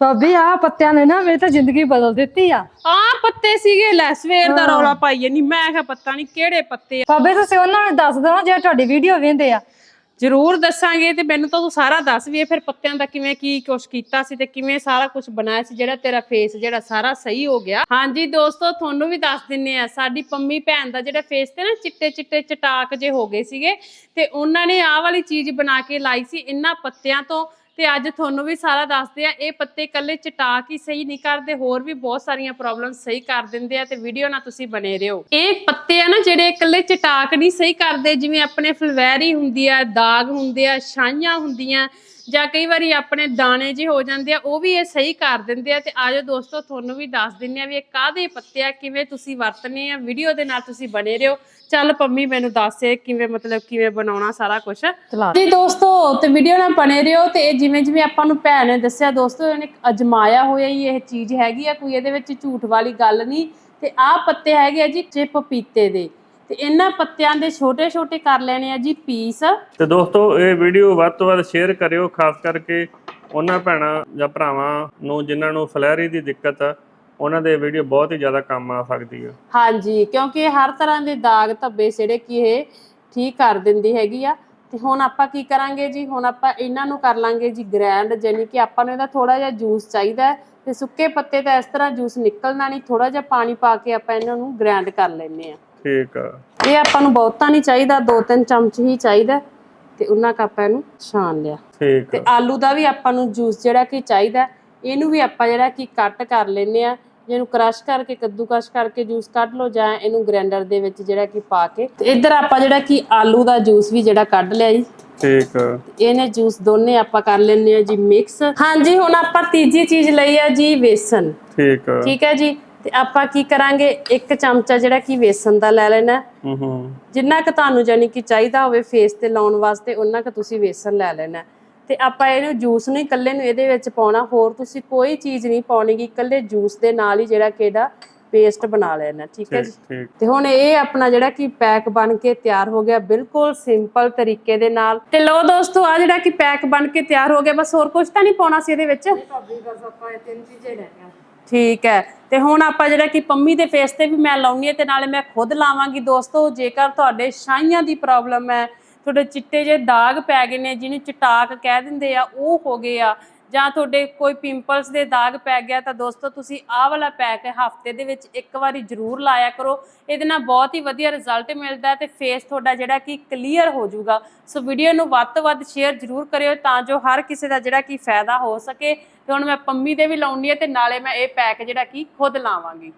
ਭਾਬੀ ਆ ਪੱਤਿਆਂ ਨੇ ਨਾ ਮੇਰੀ ਤਾਂ ਜ਼ਿੰਦਗੀ ਬਦਲ ਦਿੱਤੀ ਆ। ਆ ਪੱਤੇ ਸੀਗੇ ਲੈ ਸਵੇਰ ਦਾ ਰੌਲਾ ਪਾਈਏ ਨਹੀਂ ਮੈਂ ਕਿਹਾ ਪਤਾ ਨਹੀਂ ਕਿਹੜੇ ਪੱਤੇ ਆ? ਭਾਬੀ ਤੁਸੀਂ ਉਹਨਾਂ ਨੂੰ ਦੱਸ ਦਿਓ ਜੇ ਤੁਹਾਡੀ ਵੀਡੀਓ ਵੇਂਦੇ ਆ। ਜ਼ਰੂਰ ਦੱਸਾਂਗੇ ਤੇ ਮੈਨੂੰ ਤਾਂ ਤੂੰ ਸਾਰਾ ਦੱਸ ਵੀ ਇਹ ਫਿਰ ਪੱਤਿਆਂ ਦਾ ਕਿਵੇਂ ਕੀ ਕੁਛ ਕੀਤਾ ਸੀ ਤੇ ਕਿਵੇਂ ਸਾਰਾ ਕੁਝ ਬਣਾਇਆ ਸੀ ਜਿਹੜਾ ਤੇਰਾ ਫੇਸ ਜਿਹੜਾ ਸਾਰਾ ਸਹੀ ਹੋ ਗਿਆ। ਹਾਂਜੀ ਦੋਸਤੋ ਤੁਹਾਨੂੰ ਵੀ ਦੱਸ ਦਿੰਨੇ ਆ ਸਾਡੀ ਪੰਮੀ ਭੈਣ ਦਾ ਜਿਹੜਾ ਫੇਸ ਤੇ ਨਾ ਚਿੱਟੇ ਚਿੱਟੇ ਚਟਾਕ ਜੇ ਹੋ ਗਏ ਸੀਗੇ ਤੇ ਉਹਨਾਂ ਨੇ ਆਹ ਵਾਲੀ ਚੀਜ਼ ਬਣਾ ਕੇ ਲਾਈ ਸੀ ਇਹਨਾਂ ਪੱਤਿਆਂ ਤੋਂ। ਤੇ ਅੱਜ ਤੁਹਾਨੂੰ ਵੀ ਸਾਰਾ ਦੱਸਦੇ ਆ, ਇਹ ਪੱਤੇ ਇਕੱਲੇ ਚਟਾਕ ਹੀ ਸਹੀ ਨਹੀਂ ਕਰਦੇ, ਹੋਰ ਵੀ ਬਹੁਤ ਸਾਰੀਆਂ ਪ੍ਰੋਬਲਮ ਸਹੀ ਕਰ ਦਿੰਦੇ ਆ ਤੇ ਵੀਡੀਓ ਨਾਲ ਤੁਸੀਂ ਬਣੇ ਰਹੋ। ਇਹ ਪੱਤੇ ਆ ਨਾ ਜਿਹੜੇ ਇਕੱਲੇ ਚਟਾਕ ਨਹੀਂ ਸਹੀ ਕਰਦੇ, ਜਿਵੇਂ ਆਪਣੇ ਫਲਵੈਰੀ ਹੁੰਦੀ ਆ, ਦਾਗ ਹੁੰਦੇ ਆ, ਛਾਈਆਂ ਹੁੰਦੀਆਂ ਜਾਂ ਕਈ ਵਾਰੀ ਆਪਣੇ ਦਾਣੇ ਜੇ ਹੋ ਜਾਂਦੇ ਆ ਉਹ ਵੀ ਇਹ ਸਹੀ ਕਰ ਦਿੰਦੇ ਆ ਤੇ ਆਜੋ ਦੋਸਤੋ ਤੁਹਾਨੂੰ ਵੀ ਦੱਸ ਦਿੰਨੇ ਆ ਵੀ ਇਹ ਕਾਹਦੇ ਪੱਤੇ ਆ ਕਿਵੇਂ ਤੁਸੀਂ ਵਰਤਨੇ ਆ ਵੀਡੀਓ ਦੇ ਨਾਲ ਤੁਸੀਂ ਬਣੇ ਰਹੋ। ਚੱਲ ਪੰਮੀ ਮੈਨੂੰ ਦੱਸ ਕਿਵੇਂ ਮਤਲਬ ਕਿਵੇਂ ਬਣਾਉਣਾ ਸਾਰਾ ਕੁਝ ਜੀ ਦੋਸਤੋ ਤੇ ਵੀਡੀਓ ਨਾਲ ਬਣੇ ਰਹੋ ਤੇ ਇਹ ਜਿਵੇਂ ਜਿਵੇਂ ਆਪਾਂ ਨੂੰ ਭੈਣ ਨੇ ਦੱਸਿਆ ਦੋਸਤੋ ਇਹਨੇ ਅਜਮਾਇਆ ਹੋਇਆ ਹੀ ਇਹ ਚੀਜ਼ ਹੈਗੀ ਆ ਕੋਈ ਇਹਦੇ ਵਿੱਚ ਝੂਠ ਵਾਲੀ ਗੱਲ ਨਹੀਂ। ਤੇ ਆਹ ਪੱਤੇ ਹੈਗੇ ਆ ਜੀ ਚਿਪ ਪਪੀਤੇ ਦੇ। ਤੇ ਇਹਨਾਂ ਪੱਤਿਆਂ ਦੇ ਛੋਟੇ ਛੋਟੇ ਕਰ ਲੈਣੇ ਆ ਜੀ ਪੀਸ ਤੇ ਦੋਸਤੋ ਇਹ ਵੀਡੀਓ ਵੱਧ ਤੋਂ ਵੱਧ ਸ਼ੇਅਰ ਕਰਿਓ ਖਾਸ ਕਰਕੇ ਉਹਨਾਂ ਭੈਣਾਂ ਜਾਂ ਭਰਾਵਾਂ ਨੂੰ ਜਿਨ੍ਹਾਂ ਨੂੰ ਫਲੈਰੀ ਦੀ ਦਿੱਕਤ ਆ ਉਹਨਾਂ ਦੇ ਵੀਡੀਓ ਬਹੁਤ ਹੀ ਜ਼ਿਆਦਾ ਕੰਮ ਆ ਸਕਦੀ ਹੈ ਹਾਂਜੀ ਕਿਉਂਕਿ ਹਰ ਤਰ੍ਹਾਂ ਦੇ ਦਾਗ ਧੱਬੇ ਜਿਹੜੇ ਕੀ ਇਹ ਠੀਕ ਕਰ ਦਿੰਦੀ ਹੈਗੀ ਆ। ਤੇ ਹੁਣ ਆਪਾਂ ਕੀ ਕਰਾਂਗੇ ਜੀ? ਹੁਣ ਆਪਾਂ ਇਹਨਾਂ ਨੂੰ ਕਰ ਲਾਂਗੇ ਜੀ ਗ੍ਰੈਂਡ ਜਾਨੀ ਕਿ ਆਪਾਂ ਨੂੰ ਇਹਦਾ ਥੋੜਾ ਜਿਹਾ ਜੂਸ ਚਾਹੀਦਾ ਤੇ ਸੁੱਕੇ ਪੱਤੇ ਤਾਂ ਇਸ ਤਰ੍ਹਾਂ ਜੂਸ ਨਿਕਲਣਾ ਨਹੀਂ ਥੋੜਾ ਜਿਹਾ ਪਾਣੀ ਪਾ ਕੇ ਆਪਾਂ ਇਹਨਾਂ ਨੂੰ ਗ੍ਰੈਂਡ ਕਰ ਲੈਂਦੇ ਆ ਠੀਕ ਆ। ਇਹ ਆਪਾਂ ਨੂੰ ਬਹੁਤਾ ਨਹੀਂ ਚਾਹੀਦਾ ਦੋ ਤਿੰਨ ਚਮਚ ਹੀ ਚਾਹੀਦਾ ਤੇ ਉਹਨਾਂ ਕ ਆਪਾਂ ਇਹਨੂੰ ਛਾਣ ਲਿਆ। ਠੀਕ ਤੇ ਆ ਆਲੂ ਦਾ ਵੀ ਆਪਾਂ ਨੂੰ ਜੂਸ ਜਿਹੜਾ ਕਿ ਚਾਹੀਦਾ ਇਹਨੂੰ ਵੀ ਆਪਾਂ ਜਿਹੜਾ ਕਿ ਕੱਟ ਕਰ ਲੈਨੇ ਆ ਜਿਹਨੂੰ ਕ੍ਰਸ਼ ਕਰਕੇ ਕੱਦੂਕਸ਼ ਕਰਕੇ ਜੂਸ ਕੱਢ ਲਓ ਜਾਂ ਇਹਨੂੰ ਗ੍ਰਾਈਂਡਰ ਦੇ ਵਿੱਚ ਜਿਹੜਾ ਕਿ ਪਾ ਕੇ। ਤੇ ਇੱਧਰ ਆਪਾਂ ਜਿਹੜਾ ਕਿ ਆਲੂ ਦਾ ਜੂਸ ਵੀ ਜਿਹੜਾ ਕੱਢ ਲਿਆ ਜੀ। ਠੀਕ ਆ। ਇਹਨੇ ਜੂਸ ਦੋਨੇ ਆਪਾਂ ਕਰ ਲੈਨੇ ਆ ਜੀ ਮਿਕਸ ਹਾਂਜੀ ਹੁਣ ਆਪਾਂ ਤੀਜੀ ਚੀਜ਼ ਲਈ ਆ ਜੀ ਵੇਸਨ ਠੀਕ ਆ। ਠੀਕ ਹੈ ਜੀ। ਤੇ ਆਪਾਂ ਕੀ ਕਰਾਂਗੇ? ਇੱਕ ਚਮਚਾ ਜਿਹੜਾ ਕਿ ਵੇਸਨ ਦਾ ਲੈ ਲੈਣਾ। ਹੈ। ਹੂੰ। ਹੂੰ ਜਿੰਨਾ ਕੁ ਤੁਹਾਨੂੰ ਜਾਨੀ ਕਿ ਚਾਹੀਦਾ ਹੋਵੇ ਫੇਸ ਤੇ ਲਾਉਣ ਵਾਸਤੇ ਉਹਨਾਂ ਕੁ ਤੁਸੀਂ ਵੇਸਨ ਲੈ ਲੈਣਾ। ਹੈ। ਤੇ ਆਪਾਂ ਇਹਨੂੰ ਜੂਸ ਨੂੰ ਇਕੱਲੇ ਨੂੰ ਇਹਦੇ ਵਿੱਚ ਪਾਉਣਾ। ਹੋਰ ਤੁਸੀਂ ਕੋਈ ਚੀਜ਼ ਨਹੀਂ ਪਾਉਣੀਗੀ ਇਕੱਲੇ ਜੂਸ ਦੇ ਨਾਲ ਹੀ ਜਿਹੜਾ ਕਿ ਇਹਦਾ ਪੇਸਟ ਬਣਾ ਲੈਣਾ ਠੀਕ ਹੈ ਜੀ? ਤੇ ਹੁਣ ਇਹ ਆਪਣਾ ਜਿਹੜਾ ਕਿ ਪੈਕ ਬਣ ਕੇ ਤਿਆਰ ਹੋ ਗਿਆ ਬਿਲਕੁਲ ਸਿੰਪਲ ਤਰੀਕੇ ਦੇ ਨਾਲ। ਤੇ ਲੋ ਦੋਸਤੋ ਆ ਜਿਹੜਾ ਕਿ ਪੈਕ ਬਣ ਕੇ ਤਿਆਰ ਹੋ ਗਿਆ ਬਸ ਹੋਰ ਕੁਝ ਤਾਂ ਨਹੀਂ ਪਾਉਣਾ ਸੀ ਇਹਦੇ ਵਿੱਚ? ਭਾਬੀ ਬਸ ਆਪਾਂ ਇਹ ਤਿੰਨ ਚੀਜ਼ਾਂ ਲੈ ਗਏ ਠੀਕ ਹੈ। ਤੇ ਹੁਣ ਆਪਾਂ ਜਿਹੜਾ ਕਿ ਪੰਮੀ ਦੇ ਫੇਸ ਤੇ ਵੀ ਮੈਂ ਲਾਉਣੀ ਹੈ ਤੇ ਨਾਲੇ ਮੈਂ ਖੁਦ ਲਾਵਾਂਗੀ ਦੋਸਤੋ, ਜੇਕਰ ਤੁਹਾਡੇ ਛਾਈਆਂ ਦੀ ਪ੍ਰੋਬਲਮ ਹੈ, ਤੁਹਾਡੇ ਚਿੱਟੇ ਜਿਹੇ ਦਾਗ ਪੈ ਗਏ ਨੇ, ਜਿਹਨੂੰ ਚਟਾਕ ਕਹਿ ਦਿੰਦੇ ਆ, ਉਹ ਹੋ ਗਏ ਆ। ਜਾਂ ਤੁਹਾਡੇ ਕੋਈ ਪਿੰਪਲਸ ਦੇ ਦਾਗ ਪੈ ਗਿਆ ਤਾਂ ਦੋਸਤੋ ਤੁਸੀਂ ਆਹ ਵਾਲਾ ਪੈਕ ਹਫ਼ਤੇ ਦੇ ਵਿੱਚ ਇੱਕ ਵਾਰੀ ਜ਼ਰੂਰ ਲਾਇਆ ਕਰੋ। ਇਹਦੇ ਨਾਲ ਬਹੁਤ ਹੀ ਵਧੀਆ ਰਿਜ਼ਲਟ ਮਿਲਦਾ ਹੈ ਤੇ ਫੇਸ ਤੁਹਾਡਾ ਜਿਹੜਾ ਕਿ ਕਲੀਅਰ ਹੋ ਜਾਊਗਾ। ਸੋ ਵੀਡੀਓ ਨੂੰ ਵੱਧ ਤੋਂ ਵੱਧ ਸ਼ੇਅਰ ਜ਼ਰੂਰ ਕਰਿਓ ਤਾਂ ਜੋ ਹਰ ਕਿਸੇ ਦਾ ਜਿਹੜਾ ਕਿ ਫਾਇਦਾ ਹੋ ਸਕੇ। ਤੇ ਹੁਣ ਮੈਂ ਪੰਮੀ ਦੇ ਵੀ ਲਾਉਣੀ ਹੈ ਤੇ ਨਾਲੇ ਮੈਂ ਇਹ ਪੈਕ ਜਿਹੜਾ ਕਿ ਖੁਦ ਲਾਵਾਂਗੀ।